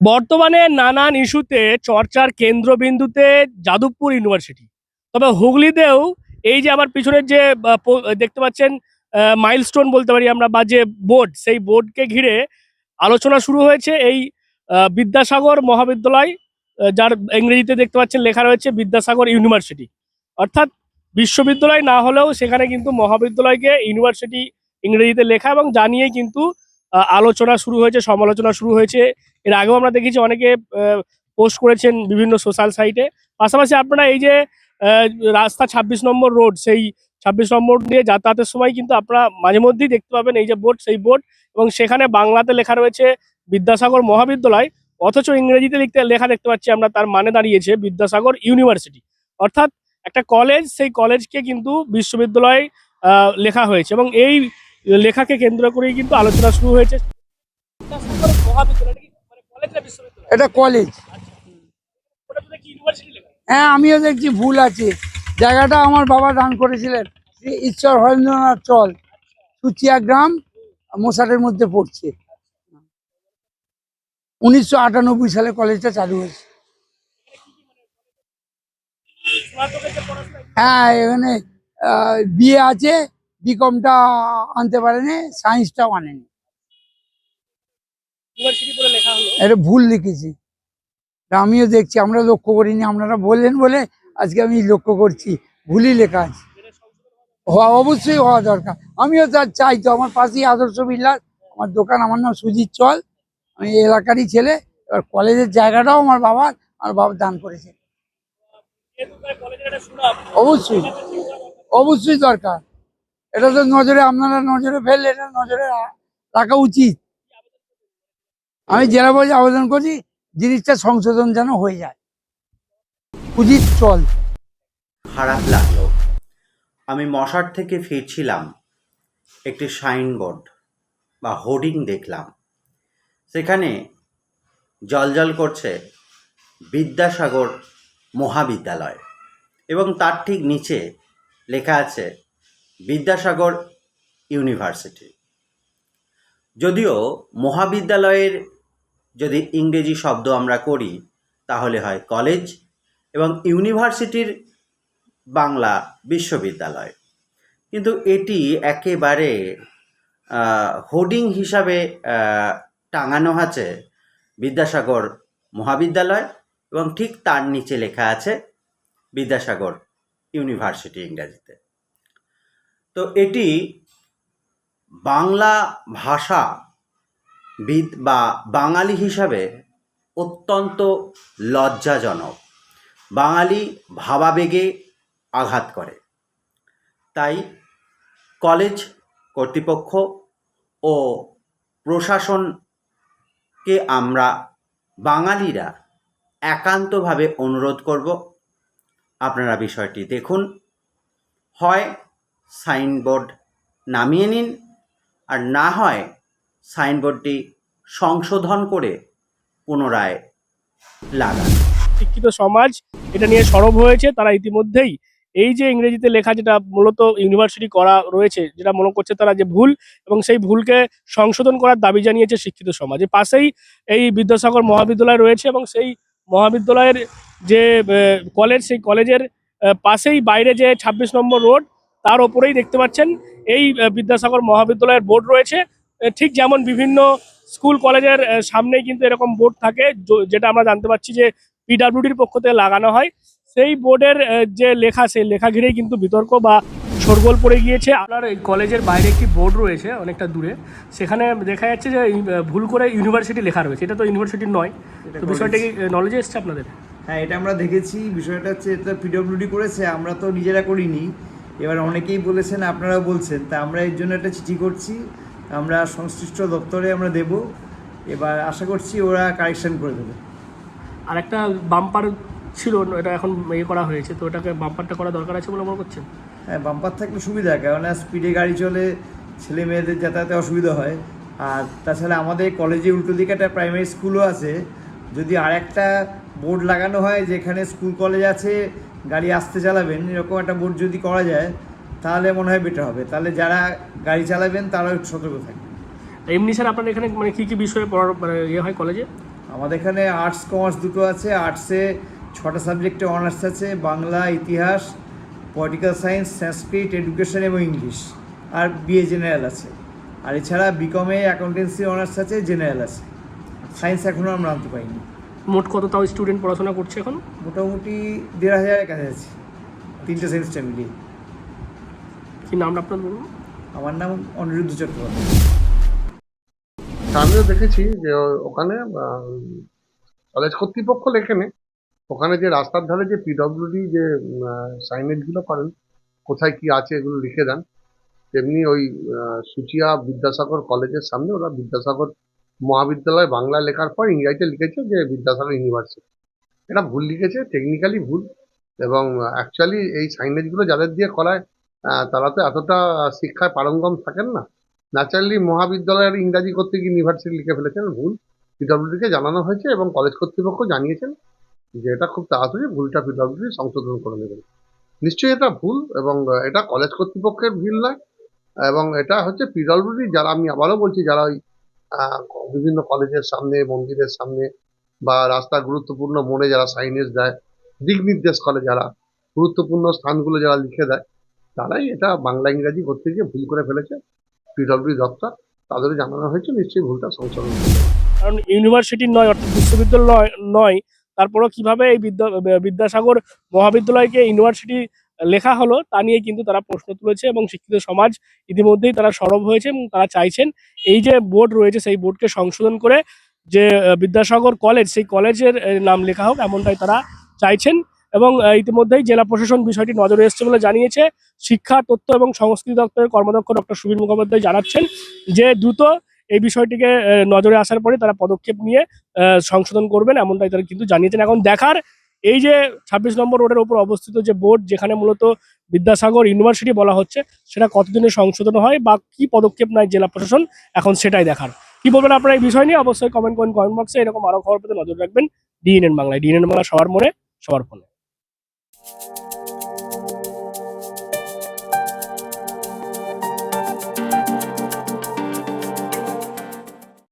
বর্তমানে নানান ইস্যুতে চর্চার কেন্দ্রবিন্দুতে যাদবপুর ইউনিভার্সিটি। তবে হুগলিতেও এই যে আমার পিছনের যে দেখতে পাচ্ছেন মাইলস্টোন বলতে পারি আমরা, বা যে বোর্ড সেই বোর্ডকে ঘিরে আলোচনা শুরু হয়েছে এই বিদ্যাসাগর মহাবিদ্যালয় যার ইংরেজিতে দেখতে পাচ্ছেন লেখা রয়েছে বিদ্যাসাগর ইউনিভার্সিটি। অর্থাৎ বিশ্ববিদ্যালয় না হলেও সেখানে কিন্তু মহাবিদ্যালয়কে ইউনিভার্সিটি ইংরেজিতে লেখা এবং জানিয়ে কিন্তু আলোচনা শুরু হয়েছে, সমালোচনা শুরু হয়েছে। এর আগেও আমরা দেখেছি অনেকে পোস্ট করেছেন বিভিন্ন সোশ্যাল সাইটে। পাশাপাশি আপনারা এই যে রাস্তা ছাব্বিশ নম্বর রোড, সেই ছাব্বিশ নম্বর দিয়ে যাতায়াতের সময় কিন্তু আপনারা মাঝে মধ্যেই দেখতে পাবেন এই যে বোর্ড, সেই বোর্ড। এবং সেখানে বাংলাতে লেখা রয়েছে, বিদ্যাসাগর মহাবিদ্যালয়। অথচ ইংরেজিতে লিখতে, লেখা দেখতে পাচ্ছি আমরা, তার মানে দাঁড়িয়েছে বিদ্যাসাগর ইউনিভার্সিটি। অর্থাৎ একটা কলেজ, সেই কলেজকে কিন্তু বিশ্ববিদ্যালয় লেখা হয়েছে। এবং এই লেখাকে কেন্দ্র করেই কিন্তু আলোচনা শুরু হয়েছে। এটা কলেজ হ্যাঁ আমিও দেখছি ভুল আছে। জায়গাটা আমার বাবা দান করেছিলেন। ঈশ্বর হরেন্দ্রনাথ চল, সুচিয়া গ্রাম মশাটের মধ্যে পড়ছে। উনিশশো আটানব্বই সালে কলেজটা চালু হয়েছে। হ্যাঁ এখানে বিয়ে আছে। বিকমটা আনতে পারেনি সায়েন্সটাও আনেনি। এটা ভুল লিখেছি। আমিও দেখছি আমরা লক্ষ্য করিনি আপনারা বললেন বলে আজকে আমি লক্ষ্য করছি ভুলই লেখা আছে। হওয়া অবশ্যই হওয়া দরকার। আমিও তার চাই তো আমার পাশেই আদর্শ বিল্লাস আমার দোকান আমার নাম সুজিত চল আমি এলাকারই ছেলে এবার কলেজের জায়গাটাও আমার বাবার আমার বাবা দান করেছে। অবশ্যই অবশ্যই দরকার। এটা তো নজরে, আপনারা নজরে ফেললে এটা নজরে রাখা উচিত। আমি জেলা বলে আবেদন করি জিনিসটা সংশোধন যেন হয়ে যায়। উচিত চল। খারাপ লাগল। আমি মশার থেকে ফিরছিলাম, একটি সাইনবোর্ড বা হোর্ডিং দেখলাম। সেখানে জলজল করছে বিদ্যাসাগর মহাবিদ্যালয় এবং তার ঠিক নিচে লেখা আছে বিদ্যাসাগর ইউনিভার্সিটি। যদিও মহাবিদ্যালয়ের যদি ইংরেজি শব্দ আমরা করি, তাহলে হয় কলেজ এবং ইউনিভার্সিটির বাংলা বিশ্ববিদ্যালয়। কিন্তু এটি একেবারে হোর্ডিং হিসাবে টাঙানো আছে বিদ্যাসাগর মহাবিদ্যালয় এবং ঠিক তার নিচে লেখা আছে বিদ্যাসাগর ইউনিভার্সিটি ইংরেজিতে। তো এটি বাংলা ভাষা বিদ বা বাঙালি হিসাবে অত্যন্ত লজ্জাজনক। বাঙালি ভাবাবেগে আঘাত করে। তাই কলেজ কর্তৃপক্ষ ও প্রশাসনকে আমরা বাঙালিরা একান্তভাবে অনুরোধ করব। আপনারা বিষয়টি দেখুন। হয় সাইনবোর্ড নামিয়ে নিন আর না হয় সাইনবোর্ডটি সংশোধন করে পুনরায় লাগান। শিক্ষিত সমাজ, এটা নিয়ে সরব হয়েছে তারা ইতিমধ্যেই। এই যে ইংরেজিতে লেখা যেটা মূলত ইউনিভার্সিটি করা রয়েছে, যেটা মনে করছে তারা যে ভুল, এবং সেই ভুলকে সংশোধন করার দাবি জানিয়েছে শিক্ষিত সমাজ। পাশেই এই বিদ্যাসাগর মহাবিদ্যালয় রয়েছে এবং সেই মহাবিদ্যালয়ের যে কলেজ সেই কলেজের পাশেই বাইরে যে ছাব্বিশ নম্বর রোড তার ওপরেই দেখতে পাচ্ছেন এই বিদ্যাসাগর মহাবিদ্যালয়ের বোর্ড রয়েছে। ঠিক যেমন বিভিন্ন স্কুল কলেজের সামনেই কিন্তু এরকম বোর্ড থাকে যেটা আমরা জানতে পারছি যে পিডাব্লিউডির পক্ষ থেকে লাগানো হয়। সেই বোর্ডের যে লেখা সেই লেখা ঘিরেই কিন্তু বিতর্ক বা শোরগোল পড়ে গিয়েছে। আপনার এই কলেজের বাইরে একটি বোর্ড রয়েছে অনেকটা দূরে। সেখানে দেখা যাচ্ছে যে ভুল করে ইউনিভার্সিটি লেখা রয়েছে। এটা তো ইউনিভার্সিটি নয়। তো বিষয়টা কি। নলেজে এসছে আপনাদের? হ্যাঁ এটা আমরা দেখেছি। বিষয়টা হচ্ছে এটা পিডব্লিউডি করেছে আমরা তো নিজেরা করিনি। এবার অনেকেই বলেছেন আপনারাও বলছেন তা আমরা এর জন্য একটা চিঠি করছি আমরা সংশ্লিষ্ট দপ্তরে আমরা দেব এবার আশা করছি ওরা কারেকশন করে দেবে। আর একটা বাম্পার ছিল এটা এখন ইয়ে করা হয়েছে তো ওটাকে বাম্পারটা করা দরকার আছে বলে মনে করছেন? হ্যাঁ বাম্পার থাকলে সুবিধা কেননা স্পিডে গাড়ি চলে ছেলে মেয়েদের যাতায়াতে অসুবিধা হয়। আর তাছাড়া আমাদের কলেজে উল্টো দিকে একটা প্রাইমারি স্কুলও আছে যদি আর একটা বোর্ড লাগানো হয় যেখানে স্কুল কলেজ আছে গাড়ি আসতে চালাবেন এরকম একটা বোর্ড যদি করা যায় তাহলে মনে হয় বেটার হবে। তাহলে যারা গাড়ি চালাবেন তারাও সতর্ক থাকবে এমনি স্যার আপনার এখানে মানে কী কী বিষয়ে পড়ার মানে ইয়ে হয় কলেজে আমাদের এখানে আর্টস কমার্স দুটো আছে। আর্টসে ছটা সাবজেক্টে অনার্স আছে বাংলা ইতিহাস পলিটিক্যাল সায়েন্স সংস্কৃত এডুকেশন এবং ইংলিশ আর বিএ জেনারেল আছে। আর এছাড়া বিকমে অ্যাকাউন্টেন্সি অনার্স আছে জেনারেল আছে। সায়েন্স এখনও আমরা আনতে পাইনি মোট কত তাও স্টুডেন্ট পড়াশোনা করছে এখন? মোটামুটি দেড় হাজারের কাছে আছে তিনটে সেমিস্টার মিলিয়ে। কি নামটা আপনার বলুন? আমার নাম অনিরুদ্ধ চট্টোপাধ্যায়। তা আমিও দেখেছি যে ওখানে কলেজ কর্তৃপক্ষ লেখেনে ওখানে যে রাস্তার ধারে যে পিডব্লিউডি যে সাইনেজগুলো করেন কোথায় কি আছে এগুলো লিখে দেন তেমনি ওই সুচিয়া বিদ্যাসাগর কলেজের সামনে ওরা বিদ্যাসাগর মহাবিদ্যালয় বাংলা লেখার পর ইংরাজিতে লিখেছে যে বিদ্যাসাগর ইউনিভার্সিটি। এটা ভুল লিখেছে টেকনিক্যালি ভুল, এবং অ্যাকচুয়ালি এই সাইনেজগুলো যাদের দিয়ে করায় তারা তো এতটা শিক্ষায় পারঙ্গম থাকেন না। ন্যাচারালি মহাবিদ্যালয়ের ইংরাজি করতে গিয়ে ইউনিভার্সিটি লিখে ফেলেছেন, ভুল। পিডব্লিউডিকে জানানো হয়েছে এবং কলেজ কর্তৃপক্ষ জানিয়েছেন যে এটা খুব তাড়াতাড়ি ভুলটা পিডব্লিউডি সংশোধন করে নেবেন নিশ্চয়ই এটা ভুল, এবং এটা কলেজ কর্তৃপক্ষের ভুল নয়, এবং এটা হচ্ছে পিডব্লিউডি, যারা আমি আবারও বলছি, যারা ওই বিভিন্ন কলেজের সামনে, মন্দিরের সামনে বা রাস্তা গুরুত্বপূর্ণ মোড়ে যারা সাইনেজ দেয়, দিক নির্দেশ করে যারা, গুরুত্বপূর্ণ স্থানগুলো যারা লিখে দেয়, তারাই এটা বাংলা ইংরাজি করতে গিয়ে ভুল করে ফেলেছে। পিডব্লিউডি দপ্তর তাদের জানানো হয়েছে, নিশ্চয়ই ভুলটা সংশোধন কারণ ইউনিভার্সিটি নয়, অর্থাৎ বিশ্ববিদ্যালয় নয়, তারপরেও কীভাবে এই বিদ্যা বিদ্যাসাগর মহাবিদ্যালয়কে ইউনিভার্সিটি লেখা হলো, তা নিয়ে কিন্তু তারা প্রশ্ন তুলেছে এবং শিক্ষিত সমাজ ইতিমধ্যেই তারা সরব হয়েছে এবং তারা চাইছেন এই যে বোর্ড রয়েছে, সেই বোর্ডকে সংশোধন করে যে বিদ্যাসাগর কলেজ, সেই কলেজের নাম লেখা হোক, এমনটাই তারা চাইছেন এবং ইতিমধ্যেই জেলা প্রশাসন বিষয়টি নজরে এসছে বলে জানিয়েছে। শিক্ষা, তথ্য এবং সংস্কৃতি দপ্তরের কর্মদক্ষ ডক্টর সুবীর মুখোপাধ্যায় জানাচ্ছেন যে, দ্রুত এই বিষয়টিকে নজরে আসার পরে তারা পদক্ষেপ নিয়ে সংশোধন করবেন, এমনটাই তারা কিন্তু জানিয়েছেন। এখন দেখার এই যে ছাব্বিশ নম্বর রোডের উপর অবস্থিত যে বোর্ড, যেখানে মূলত বিদ্যাসাগর ইউনিভার্সিটি বলা হচ্ছে, সেটা কতদিনে সংশোধন হয় বা কি পদক্ষেপ নেয় জেলা প্রশাসন, এখন সেটাই দেখার। কি বলবেন আপনারা এই বিষয় নিয়ে? অবশ্যই কমেন্ট করেন কমেন্ট বক্সে এরকম আরও খবর পেতে নজর রাখবেন। ডিএনএন বাংলায় ডিএনএন বাংলা সবার মনে, সবার ফোনে।